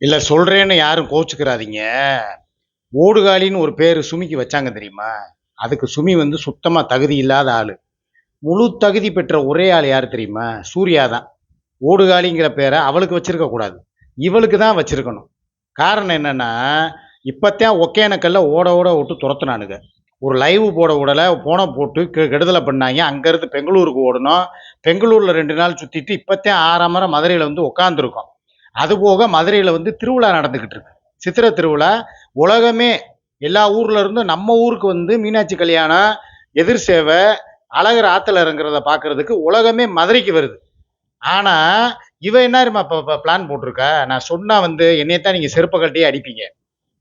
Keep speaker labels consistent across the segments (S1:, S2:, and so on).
S1: இல்லை சொல்கிறேன்னு யாரும் கோச்சுக்கிறாதீங்க. ஓடுகாலின்னு ஒரு பேர் சுமிக்கு வச்சாங்க தெரியுமா? அதுக்கு சுமி வந்து சுத்தமாக தகுதி இல்லாத ஆள். முழு தகுதி பெற்ற ஒரே ஆள் யார் தெரியுமா? சூர்யா தான். ஓடுகாலிங்கிற பேரை அவளுக்கு வச்சிருக்க கூடாது. இவளுக்கு தான் வச்சிருக்கணும். காரணம் என்னன்னா இப்போத்தான் ஒகேனக்கல்ல ஓட ஓட விட்டு துரத்துனானுங்க. ஒரு லைவ் போட விடலை போன போட்டு கெ கெடுதலை பண்ணாங்க. அங்கேருந்து பெங்களூருக்கு ஓடணும். பெங்களூரில் ரெண்டு நாள் சுற்றிட்டு இப்போத்தான் ஆறாமரை மதுரையில் வந்து உட்காந்துருக்கோம் அதுபோக மதுரையில் வந்து திருவிழா நடந்துக்கிட்டு இருக்கு. சித்திரை திருவிழா உலகமே எல்லா ஊர்ல இருந்தும் நம்ம ஊருக்கு வந்து மீனாட்சி கல்யாணம் எதிர் சேவை அழகர் ஆத்துல இறங்குறத பார்க்கறதுக்கு உலகமே மதுரைக்கு வருது. ஆனா இவ என்ன இப்போ பிளான் போட்டிருக்கா? நான் சொன்னா வந்து என்னையத்தான் நீங்க செருப்பை கட்டியே அடிப்பீங்க.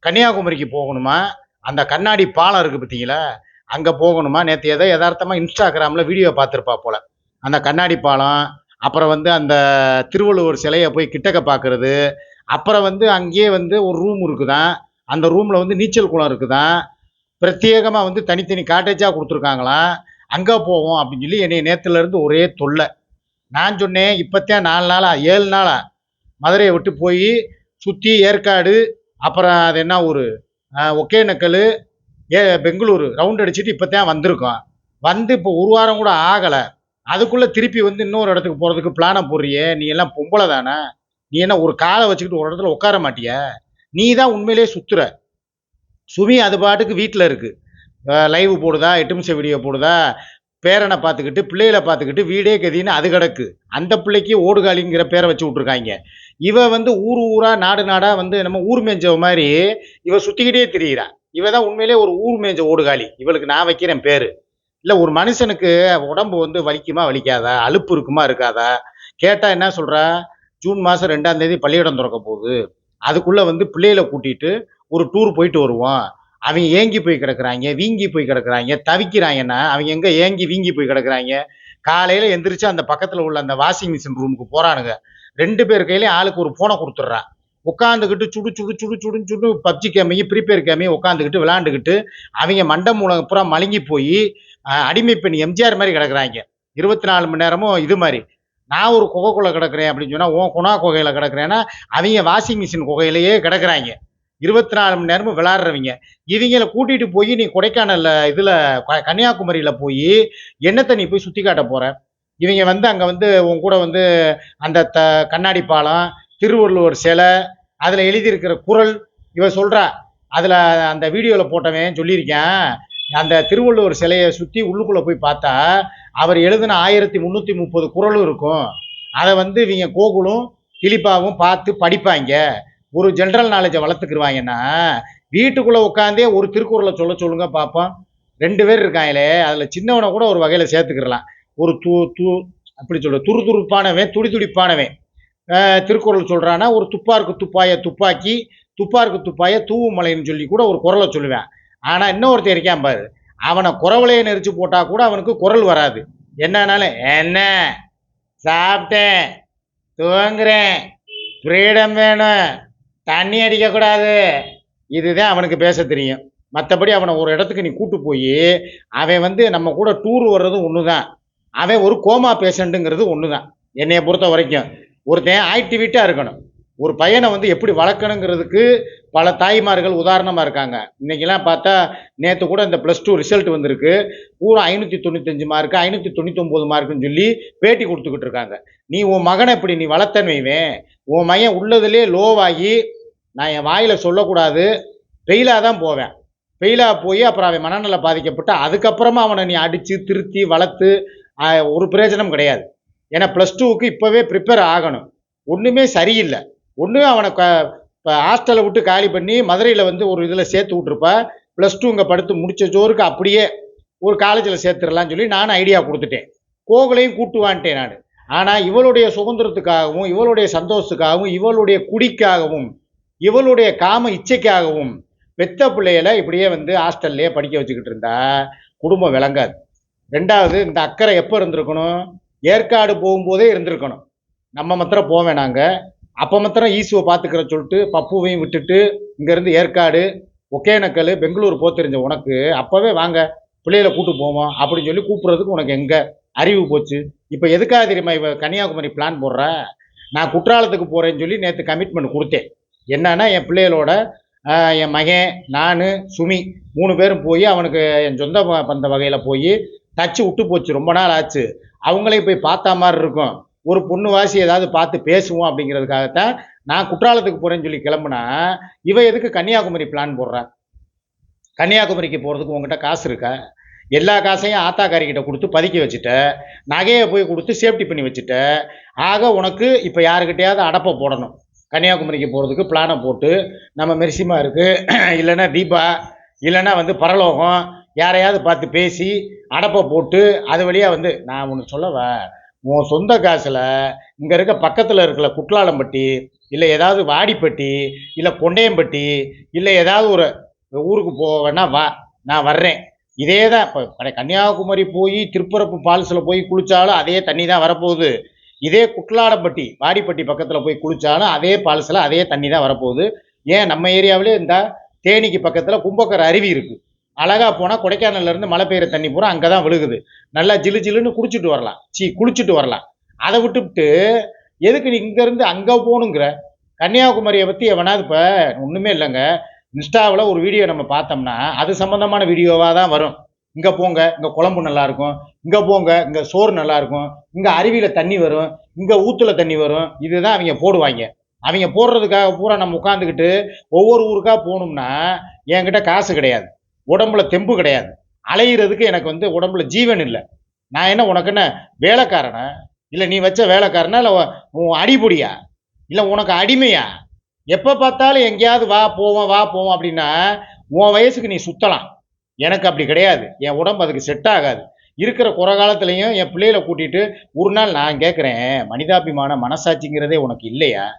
S1: கன்னியாகுமரிக்கு போகணுமா? அந்த கண்ணாடி பாலம் இருக்கு பார்த்தீங்களா அங்கே போகணுமா? நேற்று ஏதோ யதார்த்தமாக இன்ஸ்டாகிராமில் வீடியோ பார்த்துருப்பா போல. அந்த கண்ணாடி பாலம் அப்புறம் வந்து அந்த திருவள்ளுவர் சிலையை போய் கிட்டக்க பார்க்கறது. அப்புறம் வந்து அங்கேயே வந்து ஒரு ரூம் இருக்குதான். அந்த ரூமில் வந்து நீச்சல் குளம் இருக்குதான். பிரத்யேகமாக வந்து தனித்தனி காட்டேஜாக கொடுத்துருக்காங்களாம். அங்கே போவோம் அப்படின்னு சொல்லி என்னை நேற்றுலேருந்து ஒரே தொல்லை. நான் சொன்னேன் இப்போத்தான் நாலு நாளா ஏழு நாளா மதுரையை விட்டு போய் சுற்றி ஏற்காடு அப்புறம் அது என்ன ஊர்? ஒகேனக்கல் ஏ பெங்களூரு ரவுண்ட் அடிச்சுட்டு இப்போத்தான் வந்திருக்கோம். வந்து இப்போ ஒரு வாரம் கூட ஆகலை. அதுக்குள்ளே திருப்பி வந்து இன்னொரு இடத்துக்கு போகிறதுக்கு பிளானை போடுறியே? நீ எல்லாம் பொம்பளை தானே? நீ என்ன ஒரு காலை வச்சுக்கிட்டு ஒரு இடத்துல உட்கார மாட்டிய? நீ தான் உண்மையிலேயே சுத்துற. சுமி அது பாட்டுக்கு வீட்டில் இருக்கு. லைவ் போடுதா? எட்டு நிமிஷம் வீடியோ போடுதா? பேரனை பார்த்துக்கிட்டு பிள்ளைகளை பார்த்துக்கிட்டு வீடே கதின்னு அது கிடக்கு. அந்த பிள்ளைக்கு ஓடுகாலிங்கிற பேரை வச்சு விட்ருக்காங்க இவ வந்து ஊர் ஊராக நாடு நாடாக வந்து நம்ம ஊர் மேஞ்ச மாதிரி இவ சுற்றிக்கிட்டே திரியிறா. இவ தான் உண்மையிலே ஒரு ஊர் மேஞ்ச ஓடுகாலி. இவளுக்கு நான் வைக்கிறேன் பேர். இல்லை ஒரு மனுஷனுக்கு உடம்பு வந்து வலிக்குமா வலிக்காதா? அலுப்பு இருக்குமா இருக்காதா? கேட்டால் என்ன சொல்றா? ஜூன் மாதம் ரெண்டாம் தேதி பள்ளியிடம் திறக்க போகுது. அதுக்குள்ளே வந்து பிள்ளைகளை கூட்டிட்டு ஒரு டூர் போயிட்டு வருவோம் அவங்க ஏங்கி போய் கிடக்குறாங்க வீங்கி போய் கிடக்குறாங்க தவிக்கிறாங்கன்னா அவங்க எங்கே ஏங்கி வீங்கி போய் கிடக்குறாங்க? காலையில் எந்திரிச்சு அந்த பக்கத்தில் உள்ள அந்த வாஷிங் மிஷின் ரூமுக்கு போகிறானுங்க ரெண்டு பேர் கையிலையும் ஆளுக்கு ஒரு ஃபோனை கொடுத்துட்றான். உட்காந்துக்கிட்டு சுடு சுடு சுடு சுடுன்னு சுடு பப்ஜி கேமையும் ப்ரீபேர் கேமையும் உட்காந்துக்கிட்டு விளாண்டுக்கிட்டு அவங்க மண்டை மூலம் பூரா மலங்கி போய் அடிமை பெண் எம்ஜிஆர் மாதிரி கிடக்குறாங்க. இருபத்தி நாலு மணி நேரமும் இது மாதிரி. நான் ஒரு குகைக்குள்ளே கிடக்குறேன் அப்படின்னு சொன்னால் உன் குணா குகையில் கிடக்குறேன்னா அவங்க வாஷிங் மிஷின் குகையிலேயே கிடக்குறாங்க. இருபத்தி நாலு மணி நேரமும் விளாட்றவங்க. இவங்கள கூட்டிகிட்டு போய் நீ கொடைக்கானலில் இதில் கன்னியாகுமரியில் போய் என்னத்தை நீ போய் சுற்றி காட்ட போகிற இவங்க வந்து அங்கே வந்து உன் கூட வந்து அந்த த கண்ணாடி பாலம் திருவள்ளுவர் சிலை அதில் எழுதியிருக்கிற குரல் இவ சொல்கிறா அதில் அந்த வீடியோவில் போட்டவன் சொல்லியிருக்கேன். அந்த திருவள்ளுவர் சிலையை சுற்றி உள்ளுக்குள்ளே போய் பார்த்தா அவர் எழுதின ஆயிரத்தி முந்நூற்றி முப்பது குறளும் இருக்கும். அதை வந்து இவங்க கோகுலும் கிளிப்பாவும் பார்த்து படிப்பாங்க. ஒரு ஜென்ரல் நாலேஜை வளர்த்துக்குருவாங்கன்னா வீட்டுக்குள்ளே உட்காந்தே ஒரு திருக்குறளை சொல்ல சொல்லுங்க பார்ப்போம் ரெண்டு பேர் இருக்காங்களே அதில் சின்னவனை கூட ஒரு வகையில் சேர்த்துக்கிடலாம். ஒரு தூ தூ அப்படி சொல்ற துரு துருப்பானவன் துடி துடிப்பானவன் திருக்குறள் சொல்கிறான்னா ஒரு துப்பாருக்கு துப்பாய துப்பாக்கி துப்பாருக்கு துப்பாய தூவு மலைன்னு சொல்லி கூட ஒரு குரலை சொல்லுவேன். ஆனால் இன்னொருத்தர் இருக்கான் பாரு. அவனை குரவலையை நெரிச்சு போட்டால் கூட அவனுக்கு குரல் வராது. என்னன்னாலும் என்ன? சாப்பிட்டேன். தூங்குறேன். ஃப்ரீடம் வேணும். தண்ணி அடிக்கக்கூடாது. இதுதான் அவனுக்கு பேச தெரியும். மற்றபடி அவனை ஒரு இடத்துக்கு நீ கூட்டு போய் அவன் வந்து நம்ம கூட டூர் வர்றதும் ஒன்று தான் அவன் ஒரு கோமா பேஷண்ட்டுங்கிறது ஒன்று தான் என்னையை பொறுத்த வரைக்கும். ஒருத்தன் ஆக்டிவிட்டாக இருக்கணும். ஒரு பையனை வந்து எப்படி வளர்க்கணுங்கிறதுக்கு பல தாய்மார்கள் உதாரணமாக இருக்காங்க. இன்றைக்கெல்லாம் பார்த்தா நேற்று கூட இந்த ப்ளஸ் டூ ரிசல்ட் வந்திருக்கு. பூரா ஐநூற்றி தொண்ணூத்தஞ்சு மார்க்கு ஐநூற்றி தொண்ணூத்தொம்பது மார்க்குன்னு சொல்லி பேட்டி கொடுத்துக்கிட்டு இருக்காங்க. நீ உன் மகனை இப்படி நீ வளர்த்தன்வைவேன் உன் மையன் உள்ளதுலேயே லோவாகி நான் என் வாயில் சொல்லக்கூடாது. ஃபெயிலாக தான் போவேன். ஃபெயிலாக போய் அப்புறம் அவன் மனநல பாதிக்கப்பட்டு அதுக்கப்புறமா அவனை நீ அடித்து திருத்தி வளர்த்து ஒரு பிரயோஜனம் கிடையாது. ஏன்னா ப்ளஸ் டூவுக்கு இப்போவே ப்ரிப்பேர் ஆகணும். ஒன்றுமே சரியில்லை. ஒன்று அவனை க இப்போ ஹாஸ்டலை விட்டு காலி பண்ணி மதுரையில் வந்து ஒரு இதில் சேர்த்து விட்ருப்பா ப்ளஸ் டூ இங்கே படுத்து முடிச்ச ஜோருக்கு அப்படியே ஒரு காலேஜில் சேர்த்துடலான்னு சொல்லி நான் ஐடியா கொடுத்துட்டேன். கோகுலையும் கூட்டு வான்ட்டேன் நான். ஆனால் இவளுடைய சுதந்திரத்துக்காகவும் இவளுடைய சந்தோஷத்துக்காகவும் இவளுடைய குடிக்காகவும் இவளுடைய காம இச்சைக்காகவும் பெத்த பிள்ளைகளை இப்படியே வந்து ஹாஸ்டல்லையே படிக்க வச்சுக்கிட்டு இருந்தா குடும்பம் விளங்காது. ரெண்டாவது இந்த அக்கறை எப்போ இருந்திருக்கணும்? ஏற்காடு போகும்போதே இருந்திருக்கணும். நம்ம மாத்திரம் போவேன் நாங்கள் அப்போ மாத்திரம் ஈசுவை பார்த்துக்கிற சொல்லிட்டு பப்புவையும் விட்டுட்டு இங்கேருந்து ஏற்காடு ஒகேனக்கல் பெங்களூர் போக தெரிஞ்ச உனக்கு அப்போவே வாங்க பிள்ளைகளை கூட்டு போவோம் அப்படின்னு சொல்லி கூப்பிட்றதுக்கு உனக்கு எங்கே அறிவு போச்சு? இப்போ எதுக்காக தெரியுமா இவ கன்னியாகுமரி பிளான் போடுற? நான் குற்றாலத்துக்கு போகிறேன்னு சொல்லி நேற்று கமிட்மெண்ட் கொடுத்தேன். என்னன்னா என் பிள்ளைகளோட என் மகன் நான் சுமி மூணு பேரும் போய் அவனுக்கு என் சொந்த பந்த வகையில் போய் தச்சு விட்டு போச்சு. ரொம்ப நாள் ஆச்சு. அவங்களையும் போய் பார்த்தா மாதிரி இருக்கும். ஒரு பொண்ணு வாசி ஏதாவது பார்த்து பேசுவோம் அப்படிங்கிறதுக்காகத்தான் நான் குற்றாலத்துக்கு போகிறேன்னு சொல்லி கிளம்புனா இவ எதுக்கு கன்னியாகுமரி பிளான் போடுறா? கன்னியாகுமரிக்கு போகிறதுக்கு உங்ககிட்ட காசு இருக்கா? எல்லா காசையும் ஆத்தாக்காரிக்கிட்ட கொடுத்து பதுக்கி வச்சுட்ட. நகையை போய் கொடுத்து சேஃப்டி பண்ணி வச்சுட்ட. ஆக உனக்கு இப்போ யாருக்கிட்டையாவது அடப்பை போடணும். கன்னியாகுமரிக்கு போகிறதுக்கு பிளானை போட்டு நம்ம மெரிசிமா இருக்குது இல்லைன்னா தீபா இல்லைன்னா வந்து பரலோகம் யாரையாவது பார்த்து பேசி அடப்பை போட்டு அது வழியாக வந்து நான் ஒன்று சொல்லவா? உன் சொந்த காசில் இங்கே இருக்க பக்கத்தில் இருக்கிற குற்றாலம்பட்டி இல்லை ஏதாவது வாடிப்பட்டி இல்லை கொண்டையம்பட்டி இல்லை ஏதாவது ஒரு ஊருக்கு போவேன்னா வா. நான் வர்றேன். இதே தான் இப்போ கன்னியாகுமரி போய் திருப்பரப்பு ஃபால்ஸில் போய் குளித்தாலும் அதே தண்ணி தான் வரப்போகுது. இதே குட்லாடம்பட்டி வாடிப்பட்டி பக்கத்தில் போய் குளித்தாலும் அதே ஃபால்ஸில் அதே தண்ணி தான் வரப்போகுது. ஏன் நம்ம ஏரியாவிலே இந்த தேனிக்கு பக்கத்தில் கும்பக்கர் அருவி இருக்குது அழகாக போனால் கொடைக்கானல்ல இருந்து மழை பெய்கிற தண்ணி பூரா அங்கே தான் விழுகுது. நல்லா ஜிலு ஜிலுன்னு குடிச்சிட்டு வரலாம். சீ குளிச்சுட்டு வரலாம். அதை விட்டுவிட்டு எதுக்கு நீ இங்கேருந்து அங்கே போகணுங்கிற? கன்னியாகுமரியை பற்றி எவனாவது இப்போ ஒன்றுமே இல்லைங்க. இன்ஸ்டாவில் ஒரு வீடியோ நம்ம பார்த்தோம்னா அது சம்மந்தமான வீடியோவாக தான் வரும். இங்கே போங்க இங்கே குழம்பு நல்லாயிருக்கும் இங்கே போங்க இங்கே சோறு நல்லாயிருக்கும் இங்கே அருவியில் தண்ணி வரும். இங்கே ஊற்றுல தண்ணி வரும். இதுதான் அவங்க போடுவாங்க. அவங்க போடுறதுக்காக பூரா நம்ம உட்காந்துக்கிட்டு ஒவ்வொரு ஊருக்காக போகணும்னா என்கிட்ட காசு கிடையாது. உடம்புல தெம்பு கிடையாது. அலையிறதுக்கு எனக்கு வந்து உடம்புல ஜீவன் இல்லை. நான் என்ன உனக்கு என்ன வேலைக்காரனா? இல்லை நீ வச்ச வேலைக்காரனா? இல்லை உன் அடிபொடியா? இல்லை உனக்கு அடிமையா? எப்போ பார்த்தாலும் எங்கேயாவது வா போவோம் வா போவோம் அப்படின்னா உன் வயசுக்கு நீ சுத்தலாம். எனக்கு அப்படி கிடையாது. என் உடம்பு அதுக்கு செட் ஆகாது. இருக்கிற குறை காலத்துலையும் என் பிள்ளைகளை கூட்டிகிட்டு ஒரு நாள் நான் கேட்குறேன் மனிதாபிமான மனசாட்சிங்கிறதே உனக்கு இல்லையா?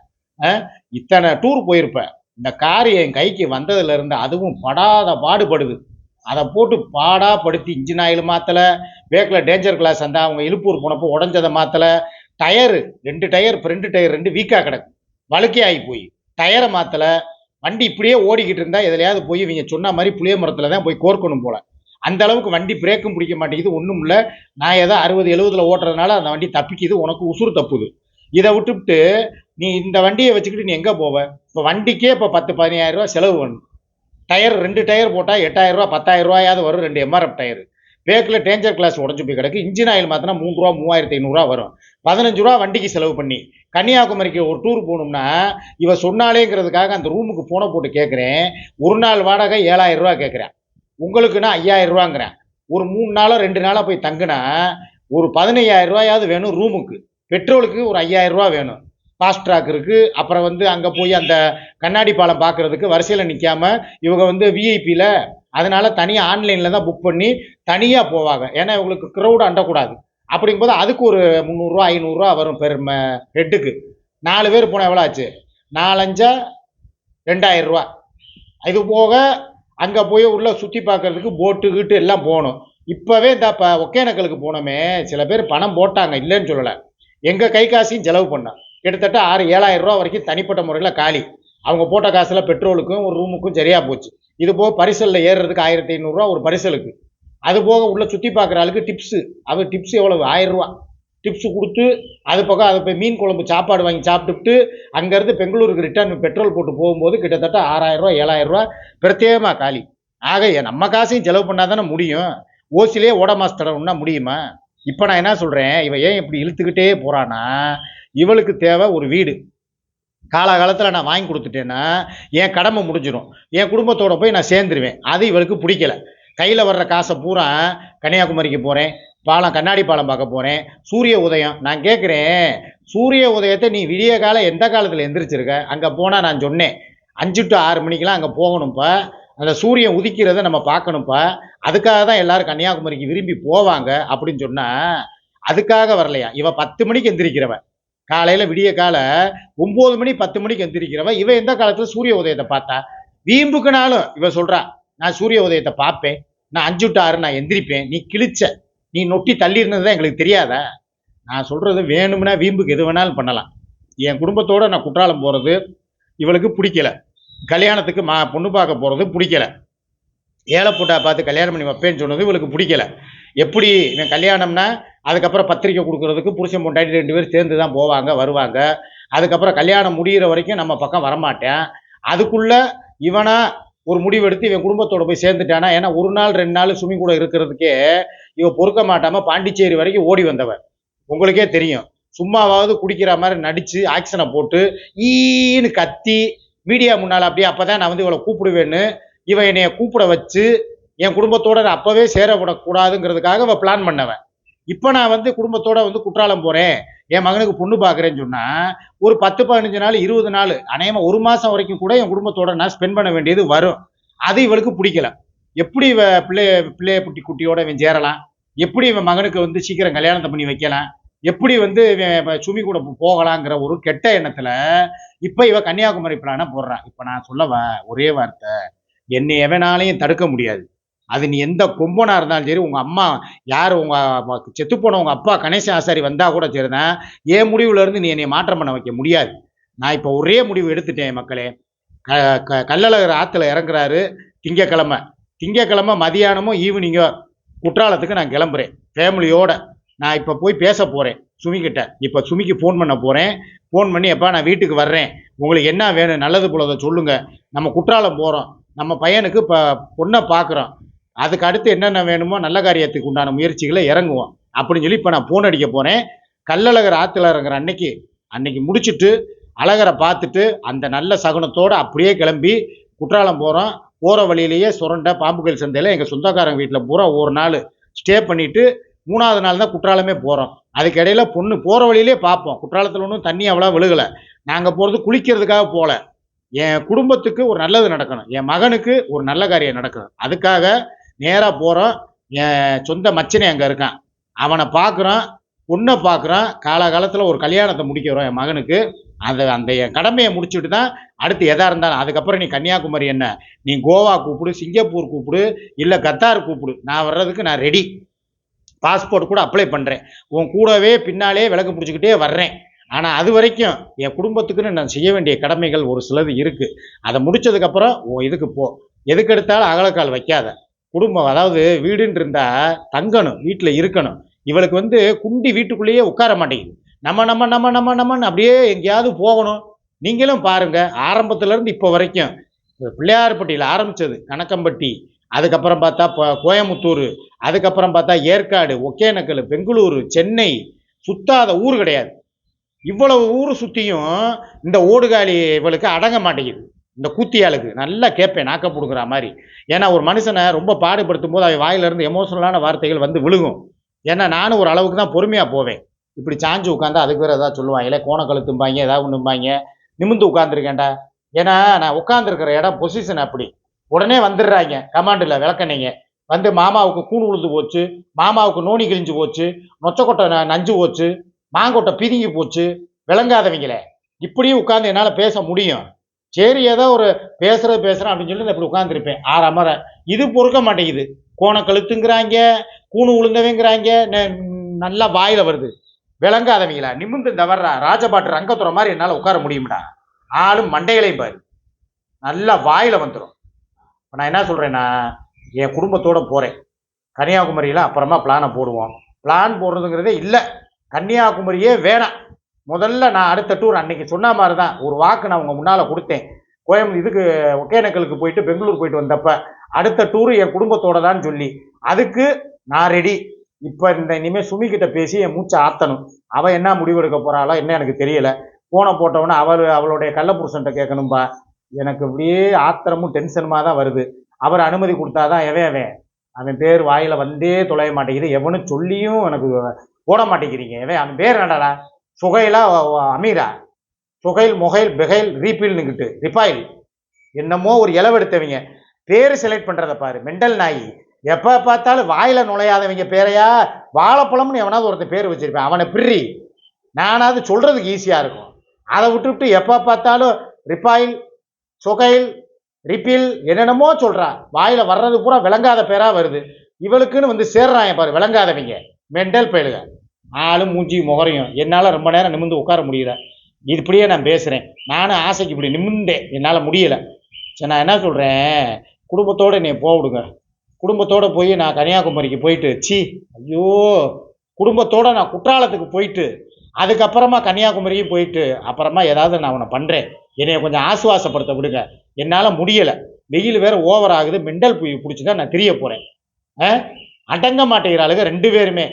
S1: ஆ? இத்தனை டூர் போயிருப்பேன் இந்த கார் என் கைக்கு வந்ததுலேருந்து அதுவும் படாத பாடுபடுது. அதை போட்டு பாடாக படுத்தி இன்ஜின் ஆயில் மாற்றலை பேக்கில் டேஞ்சர் கிளாஸ் அந்த அவங்க இழுப்பூர் போனப்போ உடஞ்சதை மாற்றலை டயரு ரெண்டு டயர் ஃப்ரண்ட் டயர் ரெண்டு வீக்காக கிடக்கு. வழுக்கே ஆகி போய். டயரை மாற்றலை வண்டி இப்படியே ஓடிக்கிட்டு இருந்தால் எதுலையாவது போய் இவங்க சொன்ன மாதிரி புளிய மரத்தில் தான் போய் கோர்க்கணும் போல. அந்த அளவுக்கு வண்டி பிரேக்கும் பிடிக்க மாட்டேங்குது ஒன்றும் இல்லை. நான் ஏதோ அறுபது எழுபதில் ஓட்டுறதுனால அந்த வண்டி தப்பிக்குது உனக்கு உசுறு தப்புது. இதை விட்டுவிட்டு நீ இந்த வண்டியை வச்சுக்கிட்டு நீ எங்கே போவ? இப்போ வண்டிக்கே இப்போ பத்து பதினாயிரம் ரூபா செலவு வேணும் டயர் ரெண்டு டயர் போட்டால் எட்டாயிரம் ரூபா பத்தாயிரம் ரூபாயாவது வரும் ரெண்டு எம்ஆர்எஃப் டயர். பேக்கில் டேஞ்சர் கிளாஸ் உடஞ்சு போய் கிடக்கு. இன்ஜின் ஆயில் மாத்தினா மூணு ரூபா மூவாயிரத்தி ஐநூறுரூவா வரும். பதினஞ்சு ரூபா வண்டிக்கு செலவு பண்ணி. கன்னியாகுமரிக்கு ஒரு டூர் போகணும்னா இவ சொன்னாலேங்கிறதுக்காக அந்த ரூமுக்கு ஃபோனை போட்டு கேட்குறேன் ஒரு நாள் வாடகை ஏழாயிரம் ரூபா கேட்குறேன் உங்களுக்குன்னா ஐயாயிரம் ரூபாங்கிறேன். ஒரு மூணு நாளோ ரெண்டு நாளாக போய் தங்குனா ஒரு பதினையாயிரம் ரூபாயாவது வேணும் ரூமுக்கு பெட்ரோலுக்கு ஒரு ஐயாயிரம் ரூபா வேணும். ஃபாஸ்ட் ட்ராக் இருக்குது அப்புறம் வந்து அங்கே போய் அந்த கண்ணாடி பாலம் பார்க்குறதுக்கு வரிசையில் நிற்காம இவங்க வந்து விஐபியில் அதனால் தனியாக ஆன்லைனில் தான் புக் பண்ணி தனியாக போவாங்க. ஏன்னா இவங்களுக்கு க்ரௌடு அண்டக்கூடாது. அப்படிங்கும்போது அதுக்கு ஒரு முந்நூறுரூவா ஐநூறுரூவா வரும் பெர் ஹெட்டுக்கு நாலு பேர் போனால் எவ்வளோ ஆச்சு? நாலஞ்சா ரெண்டாயிரரூவா இது போக அங்கே போய் உள்ளே சுற்றி பார்க்கறதுக்கு போட்டு கீட்டு எல்லாம் போகணும். இப்போவே இந்த இப்போ ஒகேனக்கலுக்கு போனோமே. சில பேர் பணம் போட்டாங்க இல்லைன்னு சொல்லலை. எங்கள் கை காசையும் செலவு பண்ணோம் கிட்டத்தட்ட ஆறு ஏழாயிரம் ரூபா வரைக்கும் தனிப்பட்ட முறையில் காலி. அவங்க போட்ட காசில் பெட்ரோலுக்கும் ஒரு ரூமுக்கும் சரியாக போச்சு. இது போக பரிசலில் ஏறுறதுக்கு ஆயிரத்தி ஐநூறுரூவா ஒரு பரிசலுக்கு. அது போக உள்ளே சுற்றி பார்க்குற ஆளுக்கு டிப்ஸு அது டிப்ஸ் எவ்வளவு? ஆயிரரூவா டிப்ஸு கொடுத்து அது பக்கம் அது போய் மீன் குழம்பு சாப்பாடு வாங்கி சாப்பிட்டுட்டு அங்கேருந்து பெங்களூருக்கு ரிட்டர்ன் பெட்ரோல் போட்டு போகும்போது கிட்டத்தட்ட ஆறாயிரரூவா ஏழாயிரரூவா ரூபா பிரத்யேகமாக காலி. ஆக நம்ம காசையும் செலவு பண்ணால் தானே முடியும் ஓசிலே ஓட மாசு தடவுன்னா முடியுமா? இப்போ நான் என்ன சொல்கிறேன் இவன் ஏன் இப்படி இழுத்துக்கிட்டே போகிறான்னா இவளுக்கு தேவை ஒரு வீடு. காலகாலத்தில் நான் வாங்கி கொடுத்துட்டேன்னா என் கடமை முடிஞ்சிடும் என் குடும்பத்தோட போய் நான் சேர்ந்துருவேன். அது இவளுக்கு பிடிக்கல. கையில் வர்ற காசை பூரா கன்னியாகுமரிக்கு போகிறேன் பாலம் கண்ணாடி பாலம் பார்க்க போகிறேன் சூரிய உதயம். நான் கேட்குறேன் சூரிய உதயத்தை நீ விடிய காலம் எந்த காலத்தில் எந்திரிச்சிருக்க? அங்கே போனால் நான் சொன்னேன். அஞ்சு டு ஆறு மணிக்கெலாம் அங்கே போகணும்ப்பா. அந்த சூரியன் உதிக்கிறத நம்ம பார்க்கணும்ப்பா. அதுக்காக தான் எல்லாரும் கன்னியாகுமரிக்கு விரும்பி போவாங்க அப்படின்னு சொன்னால் அதுக்காக வரலையா? இவ பத்து மணிக்கு எந்திரிக்கிறவ. காலையில் விடிய கால ஒம்பது மணி பத்து மணிக்கு எந்திரிக்கிறவ. இவ எந்த காலத்தில் சூரிய உதயத்தை பார்த்தா? வீம்புக்குனாலும் இவ சொல்கிறா நான் சூரிய உதயத்தை பார்ப்பேன். நான் அஞ்சு டு ஆறு நான் எந்திரிப்பேன். நீ கிழிச்ச நீ நொட்டி தள்ளி இருந்தது எங்களுக்கு தெரியாத? நான் சொல்கிறது வேணும்னா வீம்புக்கு எது வேணாலும் பண்ணலாம். என் குடும்பத்தோடு நான் குற்றாலம் போகிறது இவளுக்கு பிடிக்கல. கல்யாணத்துக்கு மா பொண்ணு பார்க்க போகிறது பிடிக்கல. ஏழை போட்டா பார்த்து கல்யாணம் பண்ணி வைப்பேன்னு சொன்னது இவளுக்கு பிடிக்கல. எப்படி இவன் கல்யாணம்னா அதுக்கப்புறம் பத்திரிக்கை கொடுக்குறதுக்கு புருஷன் பொண்டாட்டி ரெண்டு பேரும் சேர்ந்து தான் போவாங்க வருவாங்க. அதுக்கப்புறம் கல்யாணம் முடியிற வரைக்கும் நம்ம பக்கம் வரமாட்டேன். அதுக்குள்ளே இவனா ஒரு முடிவெடுத்து இவன் குடும்பத்தோட போய் சேர்ந்துட்டானா? ஏன்னா ஒரு நாள் ரெண்டு நாள் சுமி கூட இருக்கிறதுக்கே இவன் பொறுக்க மாட்டாமல் பாண்டிச்சேரி வரைக்கும் ஓடி வந்தவன். உங்களுக்கே தெரியும். சும்மாவாவது குடிக்கிற மாதிரி நடித்து ஆக்ஷனை போட்டு ஈன்னு கத்தி மீடியா முன்னால் அப்படியே அப்போ தான் நான் வந்து இவளை கூப்பிடுவேன்னு இவன் என்னைய கூப்பிட வச்சு என் குடும்பத்தோட நான் அப்போவே சேரப்படக்கூடாதுங்கிறதுக்காக அவள் பிளான் பண்ணவன். இப்போ நான் வந்து குடும்பத்தோட வந்து குற்றாலம் போகிறேன் என் மகனுக்கு பொண்ணு பார்க்குறேன்னு சொன்னால் ஒரு பத்து பதினஞ்சு நாள் இருபது நாள் அநேகமாக ஒரு மாதம் வரைக்கும் கூட என் குடும்பத்தோட நான் ஸ்பெண்ட் பண்ண வேண்டியது வரும். அது இவளுக்கு பிடிக்கல. எப்படி இவ பிள்ளை பிள்ளைய குட்டி குட்டியோட இவன் சேரலாம்? எப்படி இவன் மகனுக்கு வந்து சீக்கிரம் கல்யாணத்தை பண்ணி வைக்கலாம்? எப்படி வந்து சுமி கூட போகலாங்கிற ஒரு கெட்ட எண்ணத்துல இப்ப இவ கன்னியாகுமரி பிளான போடுறான் இப்ப நான் சொல்லவ ஒரே வார்த்தை. என்னை எவனாலையும் தடுக்க முடியாது. அது நீ எந்த கொம்பனா இருந்தாலும் சரி உங்க அம்மா யார் உங்க செத்து போன உங்க அப்பா கணேச ஆசாரி வந்தா கூட சரிதான். என் முடிவுல இருந்து நீ என்னை மாற்றம் பண்ண வைக்க முடியாது. நான் இப்ப ஒரே முடிவு எடுத்துட்டேன் மக்களே. க க- ஆத்துல இறங்குறாரு திங்கக்கிழமை. திங்கக்கிழமை மதியானமும் ஈவினிங்கோ குற்றாலத்துக்கு நான் கிளம்புறேன். ஃபேமிலியோட நான் இப்போ போய் பேச போகிறேன் சுமிக்கிட்ட. இப்போ சுமிக்கு ஃபோன் பண்ண போகிறேன் ஃபோன் பண்ணி எப்பா நான் வீட்டுக்கு வர்றேன். உங்களுக்கு என்ன வேணும்? நல்லது போலதை சொல்லுங்கள் நம்ம குற்றாலம் போகிறோம் நம்ம பையனுக்கு இப்போ பொண்ணை பார்க்குறோம் அதுக்கு அடுத்து என்னென்ன வேணுமோ நல்ல காரியத்துக்கு உண்டான முயற்சிகளை இறங்குவோம். அப்படின்னு சொல்லி இப்போ நான் ஃபோன் அடிக்க போகிறேன் கள்ளழகர் ஆற்றுல இறங்குற அன்னைக்கு அன்னைக்கு முடிச்சுட்டு அழகரை பார்த்துட்டு அந்த நல்ல சகுனத்தோடு அப்படியே கிளம்பி குற்றாலம் போகிறோம் போகிற வழியிலேயே சுரண்ட பாம்புகள் சந்தையில் எங்கள் சொந்தக்காரங்க வீட்டில் பூரா ஒரு நாள் ஸ்டே பண்ணிவிட்டு மூணாவது நாள் தான் குற்றாலமே போகிறோம் அதுக்கு பொண்ணு போகிற வழியிலே பார்ப்போம். குற்றாலத்தில் ஒன்றும் தண்ணி அவ்வளோ விழுகலை. நாங்கள் போகிறது குளிக்கிறதுக்காக போகல என் குடும்பத்துக்கு ஒரு நல்லது நடக்கணும். என் மகனுக்கு ஒரு நல்ல காரியம் நடக்கணும். அதுக்காக நேராக போகிறோம் என் சொந்த மச்சனை அங்கே இருக்கான். அவனை பார்க்குறோம் பொண்ணை பார்க்குறோம் காலகாலத்தில் ஒரு கல்யாணத்தை முடிக்கிறோம் என் மகனுக்கு. அந்த அந்த என் கடமையை முடிச்சுட்டு தான் அடுத்து எதா இருந்தாலும் அதுக்கப்புறம் நீ கன்னியாகுமரி என்ன? நீ கோவா கூப்பிடு சிங்கப்பூர் கூப்பிடு இல்லை கத்தார் கூப்பிடு. நான் வர்றதுக்கு நான் ரெடி பாஸ்போர்ட் கூட அப்ளை பண்ணுறேன் உன் கூடவே பின்னாலே விளக்கு பிடிச்சிக்கிட்டே வர்றேன். ஆனால் அது வரைக்கும் என் குடும்பத்துக்குன்னு நான் செய்ய வேண்டிய கடமைகள் ஒரு சிலது இருக்குது அதை முடிச்சதுக்கப்புறம் உன் இதுக்கு போ. எதுக்கு எடுத்தாலும் அகலக்கால் வைக்காத. குடும்பம் அதாவது வீடுன்னு இருந்தால் தங்கணும் வீட்டில் இருக்கணும். இவளுக்கு வந்து குண்டி வீட்டுக்குள்ளேயே உட்கார மாட்டேங்குது. நம்ம நம்ம நம்ம நம்ம நம்மன்னு அப்படியே எங்கேயாவது போகணும். நீங்களும் பாருங்கள் ஆரம்பத்துலேருந்து இப்போ வரைக்கும் பிள்ளையார்பட்டியில் ஆரம்பிச்சது கணக்கம்பட்டி. அதுக்கப்புறம் பார்த்தா ப- கோயமுத்தூர் அதுக்கப்புறம் பார்த்தா ஏற்காடு ஒகேனக்கல் பெங்களூரு சென்னை சுத்தாத ஊர் கிடையாது. இவ்வளவு ஊர் சுற்றியும் இந்த ஓடுகாலி இவளுக்கு அடங்க மாட்டேங்குது. இந்த கூத்தியாளுக்கு நல்லா கேட்பேன் நாக்க பிடுங்குற மாதிரி. ஏன்னா ஒரு மனுஷனை ரொம்ப பாடுபடுத்தும் போது அவன் வாயிலிருந்து எமோஷனலான வார்த்தைகள் வந்து விழுகும். ஏன்னா நானும் ஒரு அளவுக்கு தான் பொறுமையாக போவேன். இப்படி சாஞ்சு உட்காந்தா அதுக்கு வேறு ஏதாவது சொல்லுவாங்களே கோண கழுத்தும்பாங்க ஏதாவது ஒன்றும்பாங்க நிமிந்து உட்காந்துருக்கேன்டா ஏன்னா நான் உட்காந்துருக்கிற இடம் பொசிஷன் அப்படி. உடனே வந்துடுறாங்க. கமாண்டில் விளக்கணிங்க வந்து மாமாவுக்கு கூண் உழுது போச்சு மாமாவுக்கு நோனி கிழிஞ்சு போச்சு நொச்சக்கொட்டை நஞ்சு போச்சு மாங்கொட்டை பிதுங்கி போச்சு விளங்காதவங்களே இப்படியும் உட்காந்து என்னால் பேச முடியும். சரி ஏதோ ஒரு பேசுறது பேசுகிறேன் அப்படின்னு சொல்லி இப்படி உட்காந்துருப்பேன் ஆற அமர இது பொறுக்க மாட்டேங்குது. கோண கழுத்துங்கிறாங்க கூணு உளுந்தவங்கிறாங்க நல்லா வாயில வருது. விளங்காதவங்களா நிமிந்து இந்த வர்றா ராஜபாட்டு ரங்கத்துற மாதிரி என்னால் உட்கார முடியும்டா. ஆளும் மண்டைகளையும் பாரு. நல்லா வாயில வந்துடும் இப்போ நான் என்ன சொல்றேன்னா என் குடும்பத்தோடு போகிறேன் கன்னியாகுமரியில் அப்புறமா பிளானை போடுவோம். பிளான் போடுறதுங்கிறதே இல்லை. கன்னியாகுமரியே வேணாம் முதல்ல நான் அடுத்த டூர் அன்னைக்கு சொன்ன மாதிரி தான் ஒரு வாக்கு நான் உங்கள் முன்னால் கொடுத்தேன். கோயம் இதுக்கு ஒகேனக்கலுக்கு போயிட்டு பெங்களூர் போயிட்டு வந்தப்ப அடுத்த டூர் என் குடும்பத்தோட தான் சொல்லி அதுக்கு நான் ரெடி இப்போ இந்த இனிமேல் சுமி கிட்ட பேசி என் மூச்சை ஆத்தணும். அவள் என்ன முடிவெடுக்க போறாளோ என்ன எனக்கு தெரியலை. போனை போட்டவொன்னே அவள் அவளுடைய கள்ளப்புருஷன்ட்ட கேட்கணும்பா. எனக்கு அப்படியே ஆத்திரமும் டென்ஷனுமாக தான் வருது. அவர் அனுமதி கொடுத்தாதான் எவன் அவன் அவன் பேர் வாயில வந்தே தொலைய மாட்டேங்குது. எவனும் சொல்லியும் எனக்கு போட மாட்டேங்கிறீங்க. எவன் அவன் பேர் என்னடா சுகைலா அமீரா. சுகைல் முகைல் பெகைல் ரீபில்னுக்கிட்டு ரிஃபாயில். என்னமோ ஒரு இளவெடுத்தவங்க பேர் செலக்ட் பண்ணுறத பாரு. மெண்டல் நாய். எப்போ பார்த்தாலும் வாயில் நுழையாதவங்க பேரையா? வாழைப்பழம்னு எவனாவது ஒருத்தன் பேர் வச்சிருப்பேன். அவனை பிரி. நானாவது சொல்கிறதுக்கு ஈஸியாக இருக்கும். அதை விட்டுவிட்டு எப்போ பார்த்தாலும் ரிப்பாயில் சொகைல் ரிப்பில் என்னென்னமோ சொல்றா. வாயில வர்றது பூரா விளங்காத பேரா வருது. இவளுக்குன்னு வந்து சேர்றாங்க பாரு விளங்காதவங்க. மெண்டல் போயிடுங்க ஆளும் மூஞ்சி முகரையும். என்னால் ரொம்ப நேரம் நிமிர்ந்து உட்கார முடியல. இப்படியே நான் பேசுகிறேன் நானும் ஆசைக்கு இப்படி நிமிந்தேன் என்னால் முடியல. சரி நான் என்ன சொல்கிறேன் குடும்பத்தோடு என்னை போக விடுங்க குடும்பத்தோடு போய் நான் கன்னியாகுமரிக்கு போயிட்டு சி ஐயோ குடும்பத்தோடு நான் குற்றாலத்துக்கு போயிட்டு அதுக்கப்புறமா கன்னியாகுமரியும் போயிட்டு அப்புறமா ஏதாவது நான் அவனை பண்ணுறேன் என்னைய கொஞ்சம் ஆசுவாசப்படுத்த விடுங்க. என்னால் முடியலை. வெயில் வேற ஓவர் ஆகுது. மெண்டல் பிடிச்சி தான் நான் தெரிய போகிறேன் அடங்க மாட்டேங்கிறாளுங்க ரெண்டு பேருமே.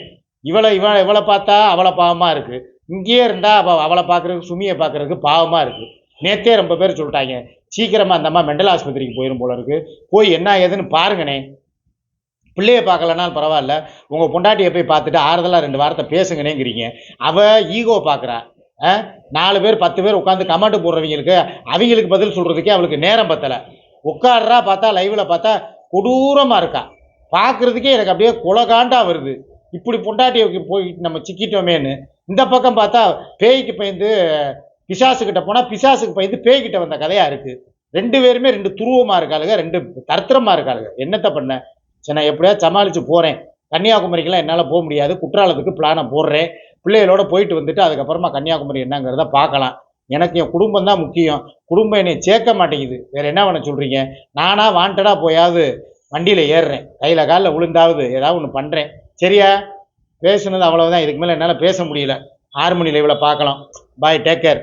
S1: இவளை இவளை இவளை பார்த்தா அவளை பாவமாக இருக்குது இங்கேயே இருந்தால் அவள் அவளை பார்க்குறதுக்கு சுமியை பார்க்குறதுக்கு பாவமாக இருக்குது நேத்தே ரொம்ப பேர் சொல்லிட்டாங்க. சீக்கிரமாக அந்த அம்மா மெண்டல் ஆஸ்பத்திரிக்கு போயிடும் போல இருக்கு. போய் என்ன ஏதுன்னு பாருங்கண்ணே. பிள்ளையை பார்க்கலனாலும் பரவாயில்ல. உங்கள் பொண்டாட்டியை போய் பார்த்துட்டு ஆறுதலாக ரெண்டு வாரத்தை பேசுங்கனேங்கிறீங்க அவள் ஈகோ பார்க்குறா நாலு பேர் பத்து பேர் உட்காந்து கமெண்ட் போடுறவங்களுக்கு அவங்களுக்கு பதில் சொல்கிறதுக்கே அவளுக்கு நேரம் பத்தலை. உட்காடுறா பார்த்தா லைவில் பார்த்தா கொடூரமாக இருக்கா. பார்க்குறதுக்கே எனக்கு அப்படியே குலகாண்டா வருது. இப்படி பொண்டாட்டியை போய் நம்ம சிக்கிட்டோமேன்னு. இந்த பக்கம் பார்த்தா பேய்க்கு பயந்து பிசாசுக்கிட்ட போனால் பிசாசுக்கு பயந்து பேய்கிட்ட வந்த கதையாக இருக்குது ரெண்டு பேருமே ரெண்டு துருவமாக இருக்காளுங்க ரெண்டு தரத்திரமாக இருக்காளுங்க. என்னத்தை பண்ண? சரி நான் எப்படியாவது சமாளித்து போகிறேன் கன்னியாகுமரிக்கெல்லாம் என்னால் போக முடியாது. குற்றாலத்துக்கு பிளானை போடுறேன். பிள்ளைகளோட போயிட்டு வந்துட்டு அதுக்கப்புறமா கன்னியாகுமரி என்னங்கிறத பார்க்கலாம். எனக்கு என் குடும்பம் தான் முக்கியம். குடும்பம் என்னை சேர்க்க மாட்டேங்குது. வேற என்ன பண்ண சொல்கிறீங்க நானாக வாண்டடாக போயாவது வண்டியில் ஏறுறேன். கையில் காலில் விழுந்தாவது ஏதாவது ஒன்று பண்ணுறேன் சரியா? பேசுனது அவ்வளவுதான். இதுக்கு மேலே என்னால் பேச முடியல. ஆறு மணி லைவில் பார்க்கலாம். Bye take care